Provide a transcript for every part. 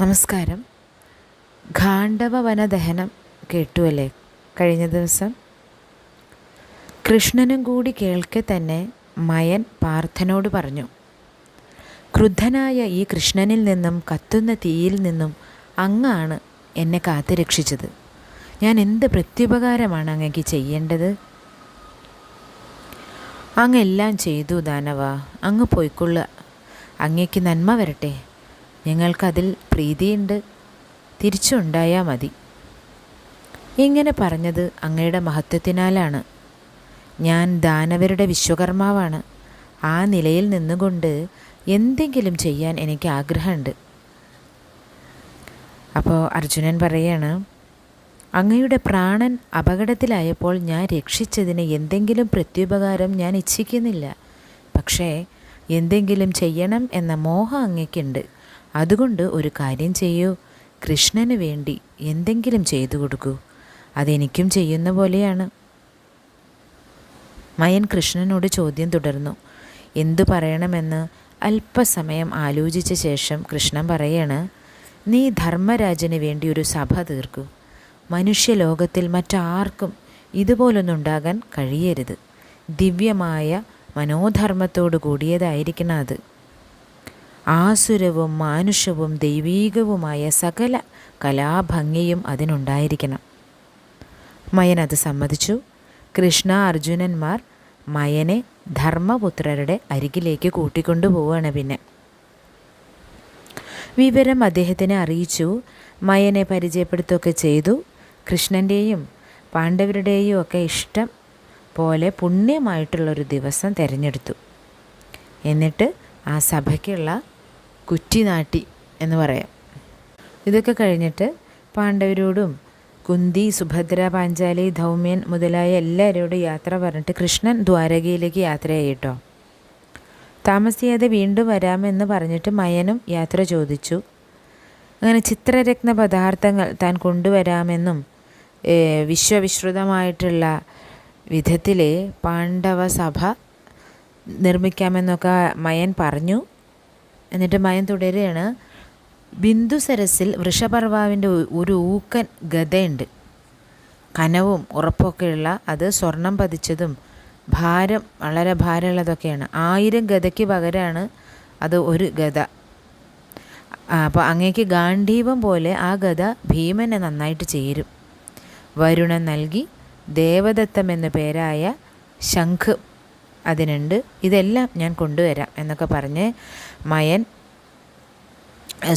നമസ്കാരം. ഗാണ്ഡവ വനദഹനം കേട്ടുവല്ലേ? കഴിഞ്ഞ ദിവസം കൃഷ്ണനും കൂടി കേൾക്കെ തന്നെ മയൻ പാർത്ഥനോട് പറഞ്ഞു ക്രുദ്ധനായ ഈ കൃഷ്ണനിൽ നിന്നും കത്തുന്ന തീയിൽ നിന്നും അങ്ങാണ് എന്നെ കാത്തുരക്ഷിച്ചത്. ഞാൻ എന്ത് പ്രത്യുപകാരമാണ് അങ്ങക്ക് ചെയ്യേണ്ടത്? അങ്ങെല്ലാം ചെയ്തു ദാനവ. അങ്ങ് പോയിക്കൊള്ളുക അങ്ങേക്ക് നന്മ വരട്ടെ. ഞങ്ങൾക്കതിൽ പ്രീതിയുണ്ട്. തിരിച്ചുണ്ടായാൽ മതി. ഇങ്ങനെ പറഞ്ഞത് അങ്ങയുടെ മഹത്വത്തിനാലാണ്. ഞാൻ ദാനവരുടെ വിശ്വകർമാവാണ്. ആ നിലയിൽ നിന്നുകൊണ്ട് എന്തെങ്കിലും ചെയ്യാൻ എനിക്ക് ആഗ്രഹമുണ്ട്. അപ്പോൾ അർജുനൻ പറയാണ് അങ്ങയുടെ പ്രാണൻ അപകടത്തിലായപ്പോൾ ഞാൻ രക്ഷിച്ചതിന് എന്തെങ്കിലും പ്രത്യുപകാരം ഞാൻ ഇച്ഛിക്കുന്നില്ല. പക്ഷേ എന്തെങ്കിലും ചെയ്യണം എന്ന മോഹം അങ്ങയ്ക്കുണ്ട്. അതുകൊണ്ട് ഒരു കാര്യം ചെയ്യൂ. കൃഷ്ണന് വേണ്ടി എന്തെങ്കിലും ചെയ്തു കൊടുക്കൂ. അതെനിക്കും ചെയ്യുന്ന പോലെയാണ്. മയൻ കൃഷ്ണനോട് ചോദ്യം തുടർന്നു. എന്തു പറയണമെന്ന് അല്പസമയം ആലോചിച്ച ശേഷം കൃഷ്ണൻ പറയാണ് നീ ധർമ്മരാജന് വേണ്ടി ഒരു സഭ തീർക്കൂ. മനുഷ്യലോകത്തിൽ മറ്റാർക്കും ഇതുപോലൊന്നുണ്ടാകാൻ കഴിയരുത്. ദിവ്യമായ മനോധർമ്മത്തോടു കൂടിയതായിരിക്കണം അത്. ആസുരവും മാനുഷവും ദൈവീകവുമായ സകല കലാഭംഗിയും അതിനുണ്ടായിരിക്കണം. മയൻ അത് സമ്മതിച്ചു. കൃഷ്ണ അർജുനന്മാർ മയനെ ധർമ്മപുത്രരുടെ അരികിലേക്ക് കൂട്ടിക്കൊണ്ടുപോവുകയാണ് പിന്നെ. വിവരം അദ്ദേഹത്തിനെ അറിയിച്ചു. മയനെ പരിചയപ്പെടുത്തുകയൊക്കെ ചെയ്തു. കൃഷ്ണന്റെയും പാണ്ഡവരുടെയും ഒക്കെ ഇഷ്ടം പോലെ പുണ്യമായിട്ടുള്ളൊരു ദിവസം തിരഞ്ഞെടുത്തു. എന്നിട്ട് ആ സഭയ്ക്കുള്ള കുറ്റിനാട്ടി എന്ന് പറയാം. ഇതൊക്കെ കഴിഞ്ഞിട്ട് പാണ്ഡവരോടും കുന്തി സുഭദ്ര പാഞ്ചാലി ധൗമ്യൻ മുതലായ എല്ലാവരോടും യാത്ര പറഞ്ഞിട്ട് കൃഷ്ണൻ ദ്വാരകയിലേക്ക് യാത്രയായിട്ടോ താമസിയാതെ വീണ്ടും വരാമെന്ന് പറഞ്ഞിട്ട് മയനും യാത്ര ചോദിച്ചു. അങ്ങനെ ചിത്രരത്ന പദാർത്ഥങ്ങൾ താൻ കൊണ്ടുവരാമെന്നും വിശ്വവിശ്രുതമായിട്ടുള്ള വിധത്തിലെ പാണ്ഡവ സഭ നിർമ്മിക്കാമെന്നൊക്കെ മയൻ പറഞ്ഞു. എന്നിട്ട് മയം തുടരുകയാണ്. ബിന്ദുസരസിൽ വൃഷപർവാവിന്റെ ഒരു ഊക്കൻ ഗതയുണ്ട് കനവും ഉറപ്പൊക്കെയുള്ള അത് സ്വർണം പതിച്ചതും ഭാരം വളരെ ഭാരമുള്ളതൊക്കെയാണ്. ആയിരം ഗതയ്ക്ക് പകരമാണ് അത് ഒരു ഗത അപ്പോൾ അങ്ങേക്ക് ഗാന്ധീപം പോലെ ആ ഗത ഭീമനെ നന്നായിട്ട് ചേരും. വരുണൻ നൽകി ദേവദത്തം എന്ന പേരായ ശംഖ് അതിനുണ്ട്. ഇതെല്ലാം ഞാൻ കൊണ്ടുവരാം എന്നൊക്കെ പറഞ്ഞ് മയൻ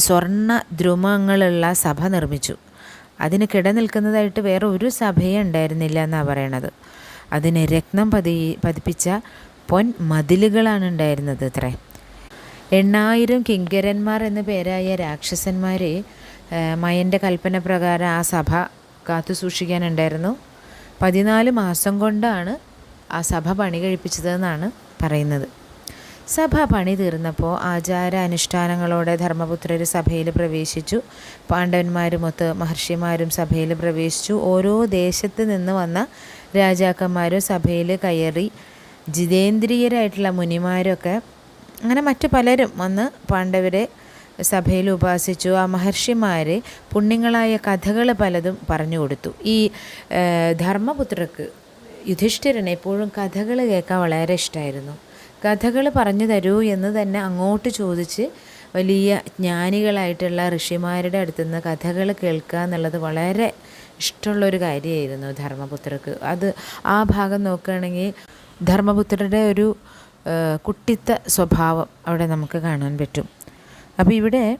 സ്വർണ ദ്രുമങ്ങളുള്ള സഭ നിർമ്മിച്ചു. അതിന് കിടനിൽക്കുന്നതായിട്ട് വേറെ ഒരു സഭയെ ഉണ്ടായിരുന്നില്ല എന്നാണ് പറയണത്. അതിന് രത്നം പതി പതിപ്പിച്ച പൊൻ മതിലുകളാണ് ഉണ്ടായിരുന്നത് ഇത്രേ. എണ്ണായിരം കിങ്കരന്മാർ എന്ന പേരായ രാക്ഷസന്മാരെ മയന്റെ കൽപ്പന പ്രകാരം ആ സഭ കാത്തു സൂക്ഷിക്കാനുണ്ടായിരുന്നു പതിനാല് മാസം കൊണ്ടാണ് ആ സഭ പണി കഴിപ്പിച്ചതെന്നാണ് പറയുന്നത്. സഭ പണി തീർന്നപ്പോൾ ആചാര അനുഷ്ഠാനങ്ങളോടെ ധർമ്മപുത്രർ സഭയിൽ പ്രവേശിച്ചു. പാണ്ഡവന്മാരുമൊത്ത് മഹർഷിമാരും സഭയിൽ പ്രവേശിച്ചു. ഓരോ ദേശത്ത് നിന്ന് വന്ന രാജാക്കന്മാരും സഭയിൽ കയറി ജിതേന്ദ്രിയരായിട്ടുള്ള മുനിമാരൊക്കെ അങ്ങനെ മറ്റു പലരും വന്ന് പാണ്ഡവരെ സഭയിൽ ഉപാസിച്ചു. ആ മഹർഷിമാർ പുണ്യങ്ങളായ കഥകൾ പലതും പറഞ്ഞു കൊടുത്തു. ഈ ധർമ്മപുത്രക്ക് യുധിഷ്ഠിരന് എപ്പോഴും കഥകൾ കേൾക്കാൻ വളരെ ഇഷ്ടമായിരുന്നു കഥകൾ പറഞ്ഞു തരൂ എന്ന് തന്നെ അങ്ങോട്ട് ചോദിച്ച് വലിയ ജ്ഞാനികളായിട്ടുള്ള ഋഷിമാരുടെ അടുത്തുനിന്ന് കഥകൾ കേൾക്കുക എന്നുള്ളത് വളരെ ഇഷ്ടമുള്ളൊരു കാര്യമായിരുന്നു ധർമ്മപുത്രക്ക് അത് ആ ഭാഗം നോക്കുകയാണെങ്കിൽ ധർമ്മപുത്രരുടെ ഒരു കുട്ടിത്ത സ്വഭാവം അവിടെ നമുക്ക് കാണാൻ പറ്റും. അപ്പോൾ ഇവിടെ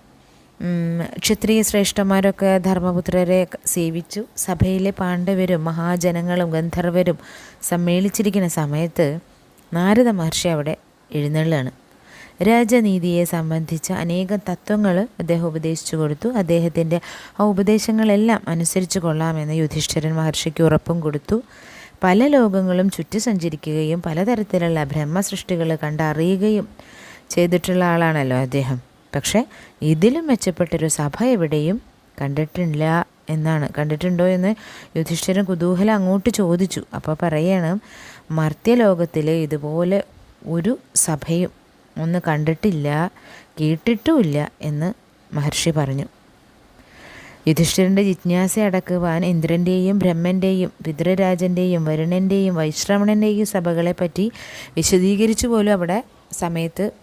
ക്ഷത്രിയ ശ്രേഷ്ഠന്മാരൊക്കെ ധർമ്മപുത്രരെ സേവിച്ചു. സഭയിലെ പാണ്ഡവരും മഹാജനങ്ങളും ഗന്ധർവരും സമ്മേളിച്ചിരിക്കുന്ന സമയത്ത് നാരദ മഹർഷി അവിടെ എഴുന്നള്ളാണ്. രാജനീതിയെ സംബന്ധിച്ച അനേകം തത്വങ്ങൾ അദ്ദേഹം ഉപദേശിച്ചു കൊടുത്തു. അദ്ദേഹത്തിന്റെ ആ ഉപദേശങ്ങളെല്ലാം അനുസരിച്ച് കൊള്ളാമെന്ന് യുധിഷ്ഠിരൻ മഹർഷിക്ക് ഉറപ്പും കൊടുത്തു. പല ലോകങ്ങളും ചുറ്റി സഞ്ചരിക്കുകയും പലതരത്തിലുള്ള ബ്രഹ്മസൃഷ്ടികൾ കണ്ടറിയുകയും ചെയ്തിട്ടുള്ള ആളാണല്ലോ അദ്ദേഹം. പക്ഷേ ഇതിലും മെച്ചപ്പെട്ടൊരു സഭ എവിടെയും കണ്ടിട്ടില്ല എന്നാണ്. കണ്ടിട്ടുണ്ടോ എന്ന് യുധിഷ്ഠിരൻ കുതൂഹലം അങ്ങോട്ട് ചോദിച്ചു. അപ്പോൾ പറയാണ് മർത്യലോകത്തിൽ ഇതുപോലെ ഒരു സഭയും ഒന്ന് കണ്ടിട്ടില്ല കേട്ടിട്ടുമില്ല എന്ന് മഹർഷി പറഞ്ഞു. യുധിഷ്ഠിരന്റെ ജിജ്ഞാസ അടക്കുവാൻ ഇന്ദ്രന്റെയും ബ്രഹ്മന്റെയും പിതൃരാജന്റെയും വരുണന്റെയും വൈശ്രവണന്റെയും സഭകളെപ്പറ്റി വിശദീകരിച്ചു പോലും അവിടെ സമയത്ത്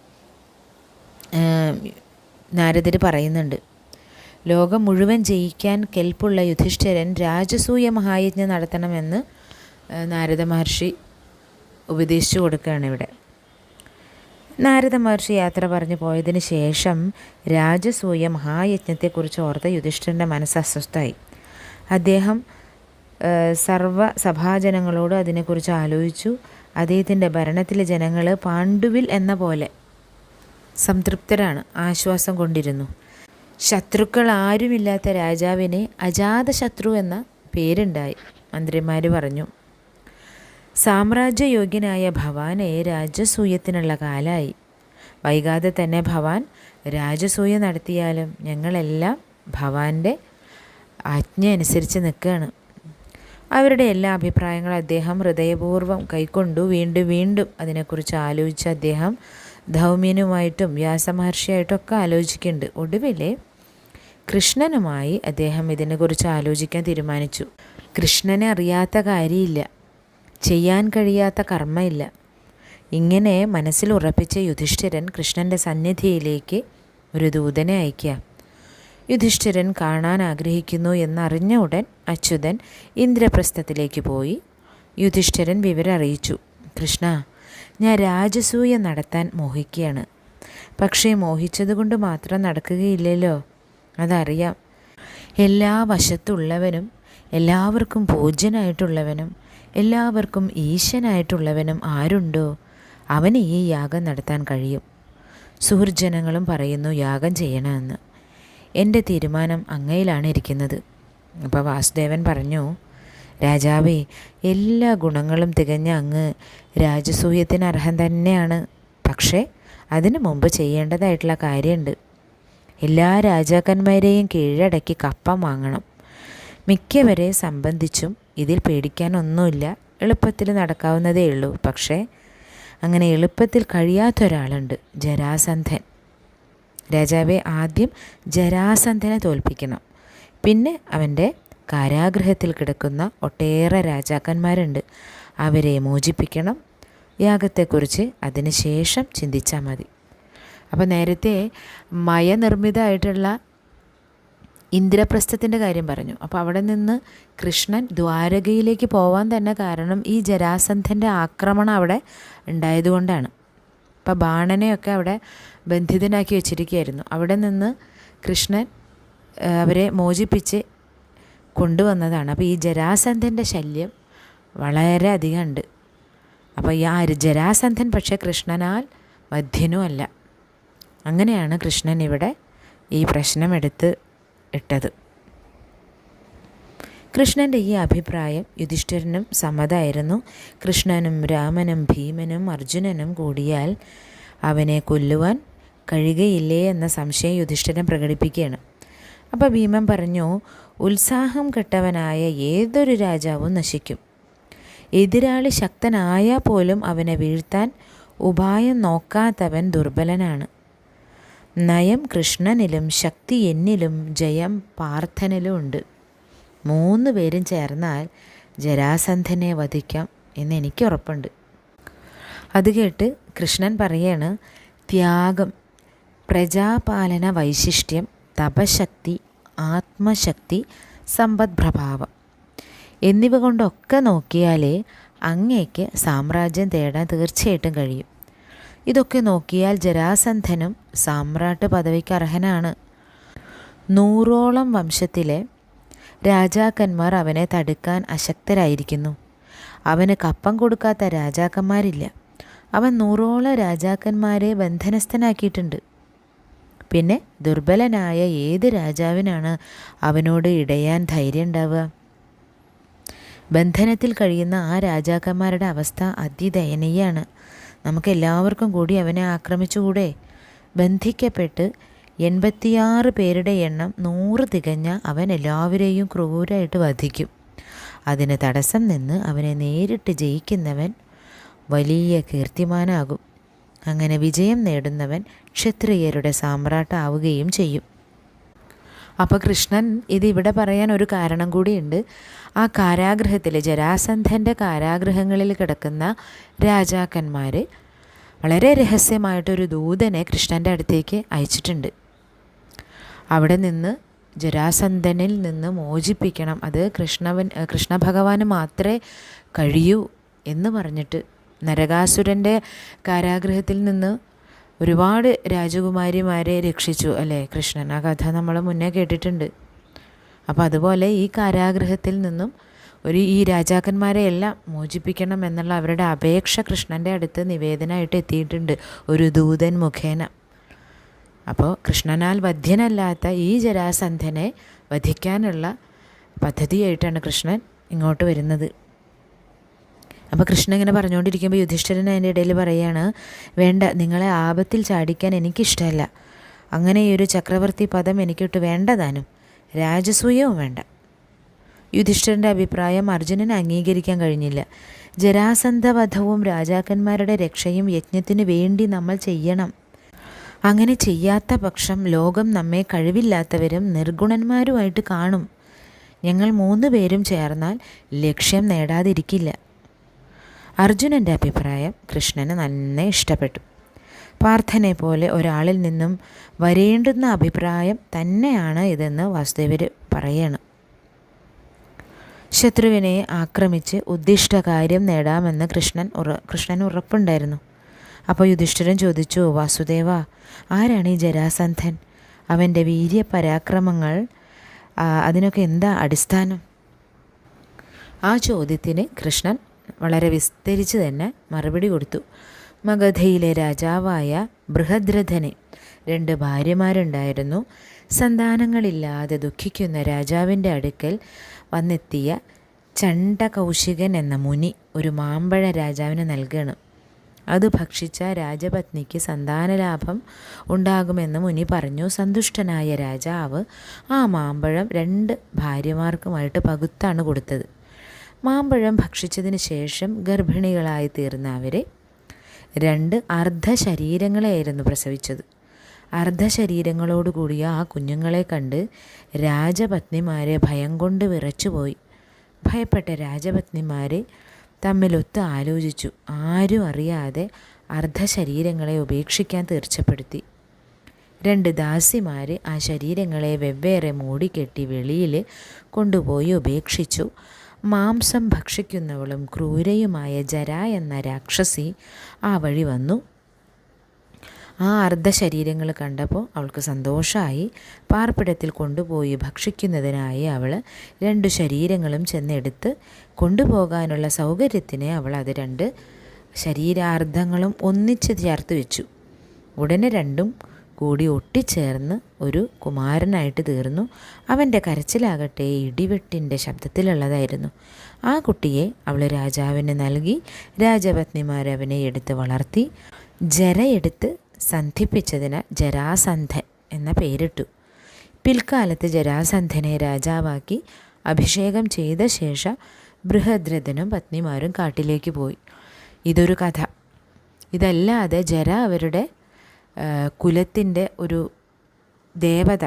നാരദർ പറയുന്നുണ്ട്. ലോകം മുഴുവൻ ജയിക്കാൻ കെൽപ്പുള്ള യുധിഷ്ഠിരൻ രാജസൂയ മഹായജ്ഞം നടത്തണമെന്ന് നാരദ മഹർഷി ഉപദേശിച്ചു കൊടുക്കുകയാണ് ഇവിടെ. നാരദ മഹർഷി യാത്ര പറഞ്ഞു പോയതിന് ശേഷം രാജസൂയ മഹായജ്ഞത്തെക്കുറിച്ച് ഓർത്ത യുധിഷ്ഠിരന്റെ മനസ്സ് അസ്വസ്ഥമായി. അദ്ദേഹം സർവ സഭാജനങ്ങളോട് അതിനെക്കുറിച്ച് ആലോചിച്ചു. അദ്ദേഹത്തിന്റെ ഭരണത്തിലെ ജനങ്ങൾ പാണ്ഡുവിൽ എന്ന പോലെ സംതൃപ്തരാണ് ആശ്വാസം കൊണ്ടിരുന്നു. ശത്രുക്കൾ ആരുമില്ലാത്ത രാജാവിനെ അജാത ശത്രു എന്ന പേരുണ്ടായി മന്ത്രിമാർ പറഞ്ഞു. സാമ്രാജ്യയോഗ്യനായ ഭവാനെ രാജസൂയത്തിനുള്ള കാലായി. വൈകാതെ തന്നെ ഭവാൻ രാജസൂയ നടത്തിയാലും ഞങ്ങളെല്ലാം ഭവാന്റെ ആജ്ഞ അനുസരിച്ച് നിൽക്കുകയാണ്. അവരുടെ എല്ലാ അഭിപ്രായങ്ങളും അദ്ദേഹം ഹൃദയപൂർവം കൈക്കൊണ്ടു വീണ്ടും വീണ്ടും അതിനെക്കുറിച്ച് ആലോചിച്ച് അദ്ദേഹം ധൗമ്യനുമായിട്ടും വ്യാസമഹർഷിയായിട്ടും ഒക്കെ ആലോചിക്കുന്നുണ്ട്. ഒടുവിലെ കൃഷ്ണനുമായി അദ്ദേഹം ഇതിനെക്കുറിച്ച് ആലോചിക്കാൻ തീരുമാനിച്ചു. കൃഷ്ണനെ അറിയാത്ത കാര്യമില്ല. ചെയ്യാൻ കഴിയാത്ത കർമ്മയില്ല ഇങ്ങനെ മനസ്സിൽ ഉറപ്പിച്ച യുധിഷ്ഠിരൻ കൃഷ്ണന്റെ സന്നിധിയിലേക്ക് ഒരു ദൂതനെ അയക്കുക യുധിഷ്ഠിരൻ കാണാൻ ആഗ്രഹിക്കുന്നു എന്നറിഞ്ഞ ഉടൻ അച്യുതൻ ഇന്ദ്രപ്രസ്ഥത്തിലേക്ക് പോയി. യുധിഷ്ഠിരൻ വിവരം അറിയിച്ചു കൃഷ്ണ ഞാൻ രാജസൂയ നടത്താൻ മോഹിക്കുകയാണ്. പക്ഷേ മോഹിച്ചതുകൊണ്ട് മാത്രം നടക്കുകയില്ലല്ലോ. അതറിയാം. എല്ലാ വശത്തുള്ളവനും എല്ലാവർക്കും പൂജ്യനായിട്ടുള്ളവനും എല്ലാവർക്കും ഈശനായിട്ടുള്ളവനും ആരുണ്ടോ? അവന് ഈ യാഗം നടത്താൻ കഴിയും. സുഹൃജനങ്ങളും പറയുന്നു യാഗം ചെയ്യണമെന്ന്. എന്റെ തീരുമാനം അങ്ങയിലാണ് ഇരിക്കുന്നത്. അപ്പോൾ വാസുദേവൻ പറഞ്ഞു രാജാവേ എല്ലാ ഗുണങ്ങളും തികഞ്ഞ അങ്ങ് രാജസൂയത്തിന് അർഹൻ തന്നെയാണ്. പക്ഷേ അതിനു മുമ്പ് ചെയ്യേണ്ടതായിട്ടുള്ള കാര്യമുണ്ട്. എല്ലാ രാജാക്കന്മാരെയും കീഴടക്കി കപ്പം വാങ്ങണം. മിക്കവരെ സംബന്ധിച്ചും ഇതിൽ പേടിക്കാനൊന്നുമില്ല എളുപ്പത്തിൽ നടക്കാവുന്നതേ ഉള്ളൂ. പക്ഷേ അങ്ങനെ എളുപ്പത്തിൽ കഴിയാത്തൊരാളുണ്ട് ജരാസന്ധൻ. രാജാവെ ആദ്യം ജരാസന്ധനെ തോൽപ്പിക്കണം. പിന്നെ അവന്റെ കാരാഗൃഹത്തിൽ കിടക്കുന്ന ഒട്ടേറെ രാജാക്കന്മാരുണ്ട്. അവരെ മോചിപ്പിക്കണം. യാഗത്തെക്കുറിച്ച് അതിനുശേഷം ചിന്തിച്ചാൽ മതി. അപ്പോൾ നേരത്തെ മയനിർമ്മിതമായിട്ടുള്ള ഇന്ദ്രപ്രസ്ഥത്തിന്റെ കാര്യം പറഞ്ഞു. അപ്പോൾ അവിടെ നിന്ന് കൃഷ്ണൻ ദ്വാരകയിലേക്ക് പോവാൻ തന്നെ കാരണം ഈ ജരാസന്ധന്റെ ആക്രമണം അവിടെ ഉണ്ടായതുകൊണ്ടാണ്. അപ്പോൾ ബാണനെയൊക്കെ അവിടെ ബന്ധിതനാക്കി വെച്ചിരിക്കുകയായിരുന്നു. അവിടെ നിന്ന് കൃഷ്ണൻ അവരെ മോചിപ്പിച്ച് കൊണ്ടുവന്നതാണ്. അപ്പോൾ ഈ ജരാസന്ധന്റെ ശല്യം വളരെ അധികം ഉണ്ട് അപ്പോൾ ഈ ആ ജരാസന്ധൻ പക്ഷേ കൃഷ്ണനാൽ മധ്യനുമല്ല അങ്ങനെയാണ് കൃഷ്ണൻ ഇവിടെ ഈ പ്രശ്നമെടുത്ത് ഇട്ടത്. കൃഷ്ണന്റെ ഈ അഭിപ്രായം യുധിഷ്ഠിരനും സമ്മതമായിരുന്നു. കൃഷ്ണനും രാമനും ഭീമനും അർജുനനും കൂടിയാൽ അവനെ കൊല്ലുവാൻ കഴിയുകയില്ലേ എന്ന സംശയം യുധിഷ്ഠിരൻ പ്രകടിപ്പിക്കുകയാണ്. അപ്പോൾ ഭീമൻ പറഞ്ഞു ഉത്സാഹം കെട്ടവനായ ഏതൊരു രാജാവും നശിക്കും. എതിരാളി ശക്തനായാൽ പോലും അവനെ വീഴ്ത്താൻ ഉപായം നോക്കാത്തവൻ ദുർബലനാണ്. നയം കൃഷ്ണനിലും ശക്തി എന്നിലും ജയം പാർത്ഥനിലും ഉണ്ട്. മൂന്ന് പേരും ചേർന്നാൽ ജരാസന്ധനെ വധിക്കാം എന്ന് എനിക്ക് ഉറപ്പുണ്ട്. അത് കേട്ട് കൃഷ്ണൻ പറയാണ് ത്യാഗം പ്രജാപാലന വൈശിഷ്ട്യം തപശക്തി ആത്മശക്തി സമ്പദ്പ്രഭാവം എന്നിവ കൊണ്ടൊക്കെ നോക്കിയാലേ അങ്ങേക്ക് സാമ്രാജ്യം തേടാൻ തീർച്ചയായിട്ടും കഴിയും. ഇതൊക്കെ നോക്കിയാൽ ജരാസന്ധനും സാമ്രാട്ട് പദവിക്ക് അർഹനാണ്. നൂറോളം വംശത്തിലെ രാജാക്കന്മാർ അവനെ തടുക്കാൻ അശക്തരായിരിക്കുന്നു. അവന് കപ്പം കൊടുക്കാത്ത രാജാക്കന്മാരില്ല. അവൻ നൂറോളം രാജാക്കന്മാരെ ബന്ധനസ്ഥനാക്കിയിട്ടുണ്ട്. പിന്നെ ദുർബലനായ ഏത് രാജാവിനാണ് അവനോട് ഇടയാൻ ധൈര്യം ഉണ്ടാവുക? ബന്ധനത്തിൽ കഴിയുന്ന ആ രാജാക്കന്മാരുടെ അവസ്ഥ അതിദയനീയാണ്. നമുക്ക് എല്ലാവർക്കും കൂടി അവനെ ആക്രമിച്ചുകൂടെ? ബന്ധിക്കപ്പെട്ട് എൺപത്തിയാറ് പേരുടെ എണ്ണം നൂറ് തികഞ്ഞ അവൻ എല്ലാവരെയും ക്രൂരായിട്ട് വധിക്കും. അതിന് തടസ്സം നിന്ന് അവനെ നേരിട്ട് ജയിക്കുന്നവൻ വലിയ കീർത്തിമാനാകും. അങ്ങനെ വിജയം നേടുന്നവൻ ക്ഷത്രിയരുടെ സാമ്രാട്ടാവുകയും ചെയ്യും. അപ്പോൾ കൃഷ്ണൻ ഇതിവിടെ പറയാൻ ഒരു കാരണം കൂടിയുണ്ട്. ആ കാരാഗ്രഹത്തിൽ ജരാസന്ധന്റെ കാരാഗ്രഹങ്ങളിൽ കിടക്കുന്ന രാജാക്കന്മാർ വളരെ രഹസ്യമായിട്ടൊരു ദൂതനെ കൃഷ്ണന്റെ അടുത്തേക്ക് അയച്ചിട്ടുണ്ട്. അവിടെ നിന്ന് ജരാസന്ധനിൽ നിന്ന് മോചിപ്പിക്കണം. അത് കൃഷ്ണവൻ കൃഷ്ണ ഭഗവാന് മാത്രമേ കഴിയൂ എന്ന് പറഞ്ഞിട്ട് നരകാസുരന്റെ കാരാഗ്രഹത്തിൽ നിന്ന് ഒരുപാട് രാജകുമാരിമാരെ രക്ഷിച്ചു അല്ലേ? കൃഷ്ണൻ. ആ കഥ നമ്മൾ മുന്നേ കേട്ടിട്ടുണ്ട്. അപ്പോൾ അതുപോലെ ഈ കാരാഗ്രഹത്തിൽ നിന്നും ഒരു ഈ രാജാക്കന്മാരെ എല്ലാം മോചിപ്പിക്കണം എന്നുള്ള അവരുടെ അപേക്ഷ കൃഷ്ണന്റെ അടുത്ത് നിവേദനമായിട്ട് എത്തിയിട്ടുണ്ട്. ഒരു ദൂതൻ മുഖേന. അപ്പോൾ കൃഷ്ണനാൽ വധ്യനല്ലാത്ത ഈ ജരാസന്ധനെ വധിക്കാനുള്ള പദ്ധതിയായിട്ടാണ് കൃഷ്ണൻ ഇങ്ങോട്ട് വരുന്നത്. അപ്പോൾ കൃഷ്ണൻ ഇങ്ങനെ പറഞ്ഞുകൊണ്ടിരിക്കുമ്പോൾ യുധിഷ്ഠിരൻ അതിന്റെ ഇടയിൽ പറയുകയാണ് വേണ്ട നിങ്ങളെ ആപത്തിൽ ചാടിക്കാൻ എനിക്കിഷ്ടമല്ല. അങ്ങനെ ഈ ഒരു ചക്രവർത്തി പദം എനിക്കിട്ട് വേണ്ടതാനും രാജസൂയവും വേണ്ട. യുധിഷ്ഠിരന്റെ അഭിപ്രായം അർജുനന് അംഗീകരിക്കാൻ കഴിഞ്ഞില്ല. ജരാസന്ധവധവും രാജാക്കന്മാരുടെ രക്ഷയും യജ്ഞത്തിന് വേണ്ടി നമ്മൾ ചെയ്യണം. അങ്ങനെ ചെയ്യാത്ത പക്ഷം ലോകം നമ്മെ കഴിവില്ലാത്തവരും നിർഗുണന്മാരുമായിട്ട് കാണും. ഞങ്ങൾ മൂന്ന് പേരും ചേർന്നാൽ ലക്ഷ്യം നേടാതിരിക്കില്ല. അർജുനന്റെ അഭിപ്രായം കൃഷ്ണന് നന്നേ ഇഷ്ടപ്പെട്ടു. പാർത്ഥനെ പോലെ ഒരാളിൽ നിന്നും വരേണ്ടുന്ന അഭിപ്രായം തന്നെയാണ് ഇതെന്ന് വാസുദേവർ പറയണം. ശത്രുവിനെ ആക്രമിച്ച് ഉദ്ദിഷ്ട കാര്യം നേടാമെന്ന് കൃഷ്ണൻ ഉറ കൃഷ്ണൻ ഉറപ്പുണ്ടായിരുന്നു. അപ്പോൾ യുധിഷ്ഠിരൻ ചോദിച്ചു വാസുദേവ ആരാണ് ഈ ജരാസന്ധൻ? അവന്റെ വീര്യ പരാക്രമങ്ങൾ അതിനൊക്കെ എന്താ അടിസ്ഥാനം? ആ ചോദ്യത്തിന് കൃഷ്ണൻ വളരെ വിസ്തരിച്ച് തന്നെ മറുപടി കൊടുത്തു. മഗധയിലെ രാജാവായ ബൃഹദ്രഥന് രണ്ട് ഭാര്യമാരുണ്ടായിരുന്നു. സന്താനങ്ങളില്ലാതെ ദുഃഖിക്കുന്ന രാജാവിന്റെ അടുക്കൽ വന്നെത്തിയ ചണ്ടകൗശികൻ എന്ന മുനി ഒരു മാമ്പഴ രാജാവിന് നൽകണം. അത് ഭക്ഷിച്ച രാജപത്നിക്ക് സന്താനലാഭം ഉണ്ടാകുമെന്ന് മുനി പറഞ്ഞു. സന്തുഷ്ടനായ രാജാവ് ആ മാമ്പഴം രണ്ട് ഭാര്യമാർക്കുമായിട്ട് പകുത്താണ് കൊടുത്തത്. മാമ്പഴം ഭക്ഷിച്ചതിന് ശേഷം ഗർഭിണികളായി തീർന്ന അവരെ രണ്ട് അർദ്ധശരീരങ്ങളെയായിരുന്നു പ്രസവിച്ചത്. അർദ്ധശരീരങ്ങളോടുകൂടിയ ആ കുഞ്ഞുങ്ങളെ കണ്ട് രാജപത്നിമാരെ ഭയം കൊണ്ട് വിറച്ചുപോയി. ഭയപ്പെട്ട രാജപത്നിമാരെ തമ്മിലൊത്ത് ആലോചിച്ചു. ആരും അറിയാതെ അർദ്ധശരീരങ്ങളെ ഉപേക്ഷിക്കാൻ തീർച്ചപ്പെടുത്തി. രണ്ട് ദാസിമാർ ആ ശരീരങ്ങളെ വെവ്വേറെ മൂടിക്കെട്ടി വെളിയിൽ കൊണ്ടുപോയി ഉപേക്ഷിച്ചു. മാംസം ഭക്ഷിക്കുന്നവളും ക്രൂരയുമായ ജര എന്ന രാക്ഷസി ആ വഴി വന്നു. ആ അർദ്ധശരീരങ്ങൾ കണ്ടപ്പോൾ അവൾക്ക് സന്തോഷമായി പാർപ്പിടത്തിൽ കൊണ്ടുപോയി ഭക്ഷിക്കുന്നതിനായി അവൾ രണ്ട് ശരീരങ്ങളും ചെന്നെടുത്ത് കൊണ്ടുപോകാനുള്ള സൗകര്യത്തിന് അവൾ അത് രണ്ട് ശരീരാർദ്ധങ്ങളും ഒന്നിച്ച് ചേർത്ത് വെച്ചു. ഉടനെ രണ്ടും കൂടി ഒട്ടിച്ചേർന്ന് ഒരു കുമാരനായിട്ട് തീർന്നു. അവന്റെ കരച്ചിലാകട്ടെ ഇടിവെട്ടിന്റെ ശബ്ദത്തിലുള്ളതായിരുന്നു. ആ കുട്ടിയെ അവൾ രാജാവിന് നൽകി രാജപത്നിമാരവനെ എടുത്ത് വളർത്തി ജരയെടുത്ത് സന്ധിപ്പിച്ചതിന് ജരാസന്ധൻ എന്ന പേരിട്ടു. പിൽക്കാലത്ത് ജരാസന്ധനെ രാജാവാക്കി അഭിഷേകം ചെയ്ത ശേഷം ബൃഹദ്രഥനും പത്നിമാരും കാട്ടിലേക്ക് പോയി. ഇതൊരു കഥ. ഇതല്ലാതെ ജര അവരുടെ കുലത്തിന്റെ ഒരു ദേവത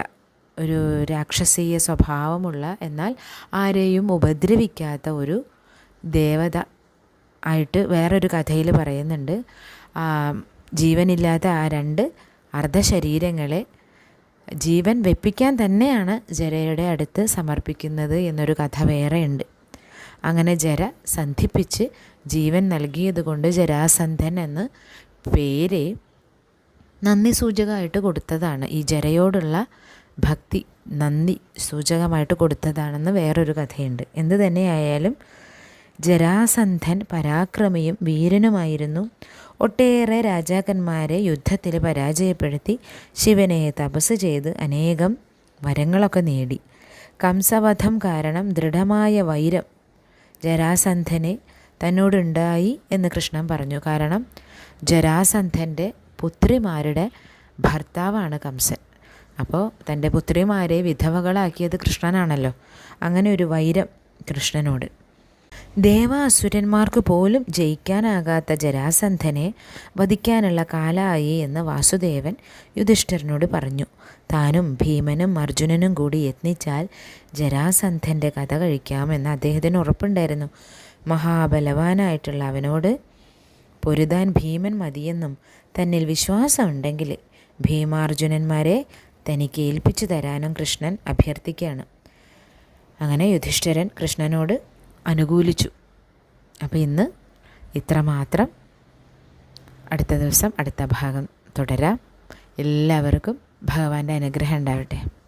ഒരു രാക്ഷസീയ സ്വഭാവമുള്ള എന്നാൽ ആരെയും ഉപദ്രവിക്കാത്ത ഒരു ദേവത ആയിട്ട് വേറൊരു കഥയിൽ പറയുന്നുണ്ട്. ജീവനില്ലാത്ത ആ രണ്ട് അർദ്ധശരീരങ്ങളെ ജീവൻ വെപ്പിക്കാൻ തന്നെയാണ് ജരയുടെ അടുത്ത് സമർപ്പിക്കുന്നത് എന്നൊരു കഥ വേറെയുണ്ട്. അങ്ങനെ ജര സന്ധിപ്പിച്ച് ജീവൻ നൽകിയതുകൊണ്ട് ജരാസന്ധൻ എന്ന് പേര് നന്ദി സൂചകമായിട്ട് കൊടുത്തതാണ്. ഈ ജരയോടുള്ള ഭക്തി നന്ദി സൂചകമായിട്ട് കൊടുത്തതാണെന്ന് വേറൊരു കഥയുണ്ട്. എന്ത് തന്നെയായാലും ജരാസന്ധൻ പരാക്രമിയും വീരനുമായിരുന്നു. ഒട്ടേറെ രാജാക്കന്മാരെ യുദ്ധത്തിൽ പരാജയപ്പെടുത്തി ശിവനെ തപസ് ചെയ്ത് അനേകം വരങ്ങളൊക്കെ നേടി. കംസവധം കാരണം ദൃഢമായ വൈരം ജരാസന്ധനെ തന്നോടുണ്ടായി എന്ന് കൃഷ്ണൻ പറഞ്ഞു. കാരണം ജരാസന്ധന്റെ പുത്രിമാരുടെ ഭർത്താവാണ് കംസൻ. അപ്പോൾ തന്റെ പുത്രിമാരെ വിധവകളാക്കിയത് കൃഷ്ണനാണല്ലോ. അങ്ങനെ ഒരു വൈരം കൃഷ്ണനോട്. ദേവാസുരന്മാർക്ക് പോലും ജയിക്കാനാകാത്ത ജരാസന്ധനെ വധിക്കാനുള്ള കാലായി എന്ന് വാസുദേവൻ യുധിഷ്ഠിരനോട് പറഞ്ഞു. താനും ഭീമനും അർജുനനും കൂടി യത്നിച്ചാൽ ജരാസന്ധന്റെ കഥ കഴിക്കാമെന്ന് അദ്ദേഹത്തിന് ഉറപ്പുണ്ടായിരുന്നു. മഹാബലവാനായിട്ടുള്ള അവനോട് പൊരുതാൻ ഭീമൻ മതിയെന്നും തന്നിൽ വിശ്വാസമുണ്ടെങ്കിൽ ഭീമാർജുനന്മാരെ തനിക്ക് ഏൽപ്പിച്ചു തരാനും കൃഷ്ണൻ അഭ്യർത്ഥിക്കുകയാണ്. അങ്ങനെ യുധിഷ്ഠിരൻ കൃഷ്ണനോട് അനുകൂലിച്ചു. അപ്പോൾ ഇന്ന് ഇത്രമാത്രം. അടുത്ത ദിവസം അടുത്ത ഭാഗം തുടരാം. എല്ലാവർക്കും ഭഗവാന്റെ അനുഗ്രഹം ഉണ്ടാവട്ടെ.